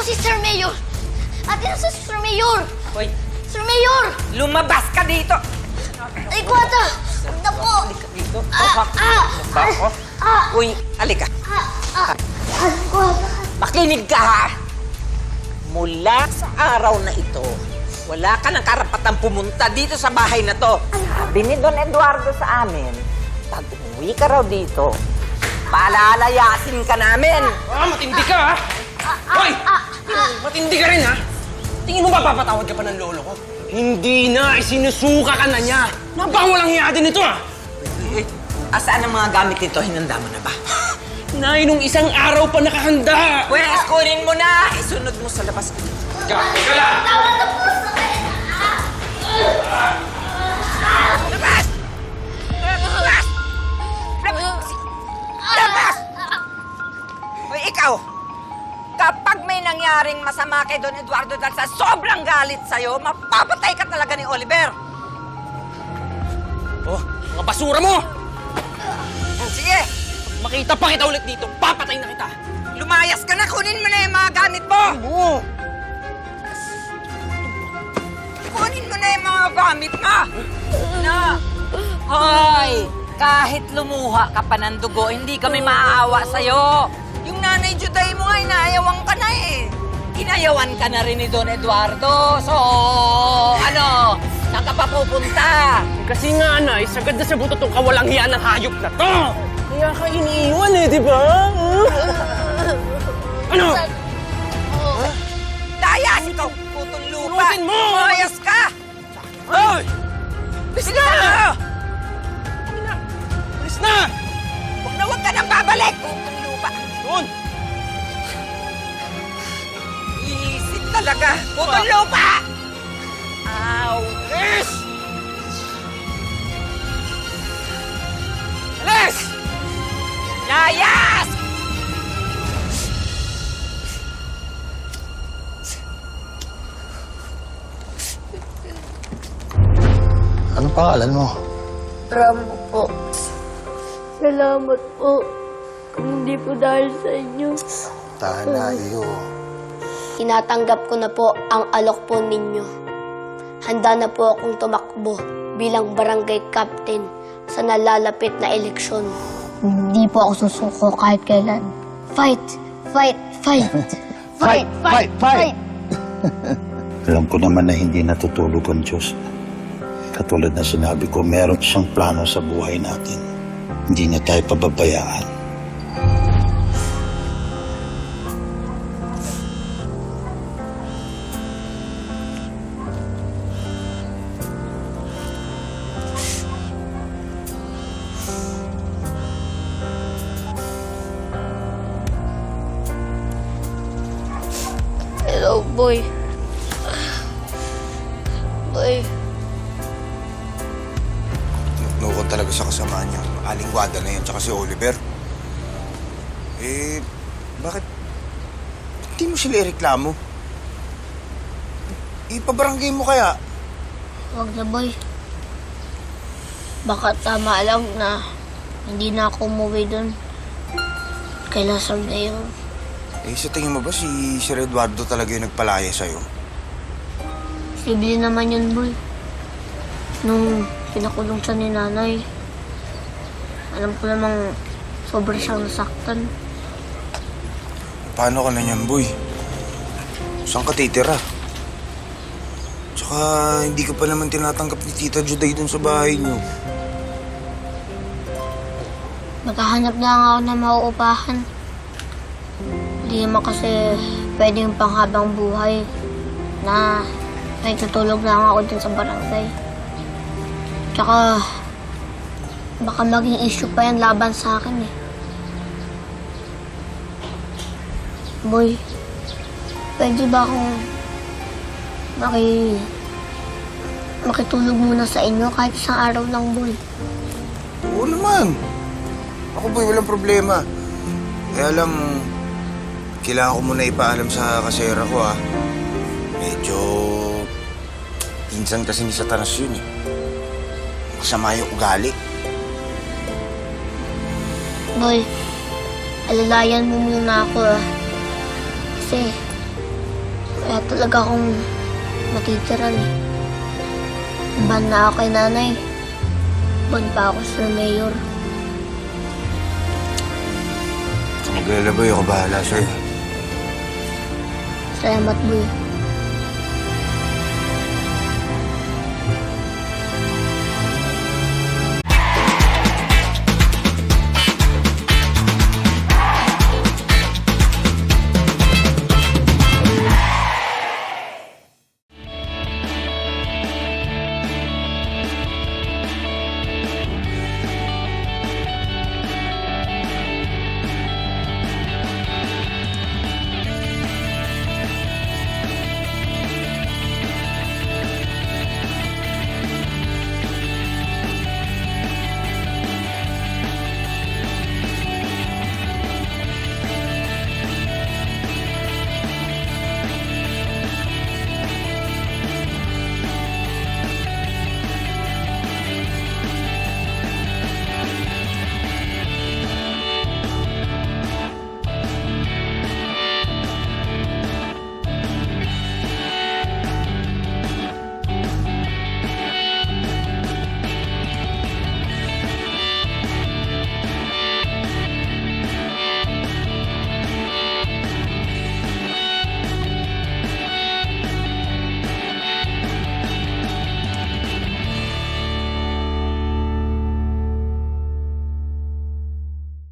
ko si Sir Mayor! Ate, nasa si Sir Mayor! Hoy, Sir Mayor! lumabas ka dito! Ay, Kuwata! Huwag na po! Halika dito. Ah, Tumak. ah, Ba ako? Ah! Uy, halika. Ah! Ah! Ah! Kuwata! Makinig ka ha! Mula sa araw na ito, wala ka ng karapatang pumunta dito sa bahay na to. Sabi ni Don Eduardo sa amin, pag umuwi ka raw dito, palalayasin ka namin. Ah, matindi ka, ha? Hoy! Matindi ka rin, ha? Tingin mo ba papatawad ka pa ng lolo ko? Hindi na, isinusuka ka na niya. Napakawalang hiya din ito, ha? Eh, asaan ang mga gamit nito? Hinanda mo na ba? Nay, nung isang araw pa nakahanda. Pwes, kunin mo na! Isunod mo sa labas. Ka, ka lang! Labas! Masama kay Don Eduardo dahil sa sobrang galit sa'yo, mapapatay ka talaga ni Oliver! Oh, mga basura mo! Sige! Makita pa kita ulit dito, papatay na kita. Lumayas ka na! Kunin mo na yung mga gamit mo! Oo. Kunin mo na yung mga gamit mo! Na! Hoy! Kahit lumuha ka pa ng dugo, hindi kami maaawa sa'yo. Yung nanay Juday mo nga, inaayawan ka na eh. Inayawan ka na rin ni Don Eduardo. So, ano? Saan ka pa pupunta? Kasi nga, Nay, sagad na sa buto tong kawalang hiya ng hayop na to. Kaya ka iniiwan eh, di ba? ano? Layas ikaw, putong lupa! Pulutin mo! Layas ka! Ay! Bisa Putong lupa! Ow! Alis! Alis! Layas! Anong pangalan mo? Rambo po. Salamat po. Kung hindi po dahil sa inyo. Tana, iyo. Tinatanggap ko na po ang alok po ninyo. Handa na po akong tumakbo bilang barangay captain sa nalalapit na eleksyon. Hindi po ako susuko kahit kailan. Fight! Fight! Fight! Fight! Fight! Fight! Alam ko naman na hindi natutulog ang Diyos. Katulad na sinabi ko, meron siyang plano sa buhay natin. Hindi niya tayo pababayaan. Boy. Boy, Nukon talaga sa kasama niya. Aling Wada na yan, tsaka si Oliver. Eh, bakit hindi mo sila ireklamo? Ipabarangay mo kaya? wag na boy. Baka tama lang na hindi na ako umuwi doon. Kay Lasar na yun. Eh, sa tingin mo ba si Sir Eduardo talaga yung nagpalaya sa'yo? Posible naman yun, boy. Nung pinakulong siya ni nanay, alam ko namang sobrang siyang nasaktan. Paano ka na niyan, boy? Saan ka titira? Tsaka, hindi ka pa naman tinatanggap ni Tita Juday dun sa bahay niyo. Maghahanap lang ako ng mauupahan. Hindi naman kasi pwede yung panghabang buhay na may tutulog lang ako dun sa barangay. Tsaka, baka maging issue pa yan laban sa akin eh. Boy, pwede ba akong maki... makitulog muna sa inyo kahit isang araw lang, boy? Oo naman. Ako boy, walang problema. Kaya lang, kailangan ko muna ipaalam sa kasera ko ah. Medyo... Minsan kasi ni Satanas yun eh. Masama yung ugali. Boy, alalayan mo muna ako ah. Kasi Kaya talaga akong matitiran eh. Ban na ako kay nanay. Ban pa ako sa mayor. Maglalaboy ako bahala sa'yo. Salamat, boy.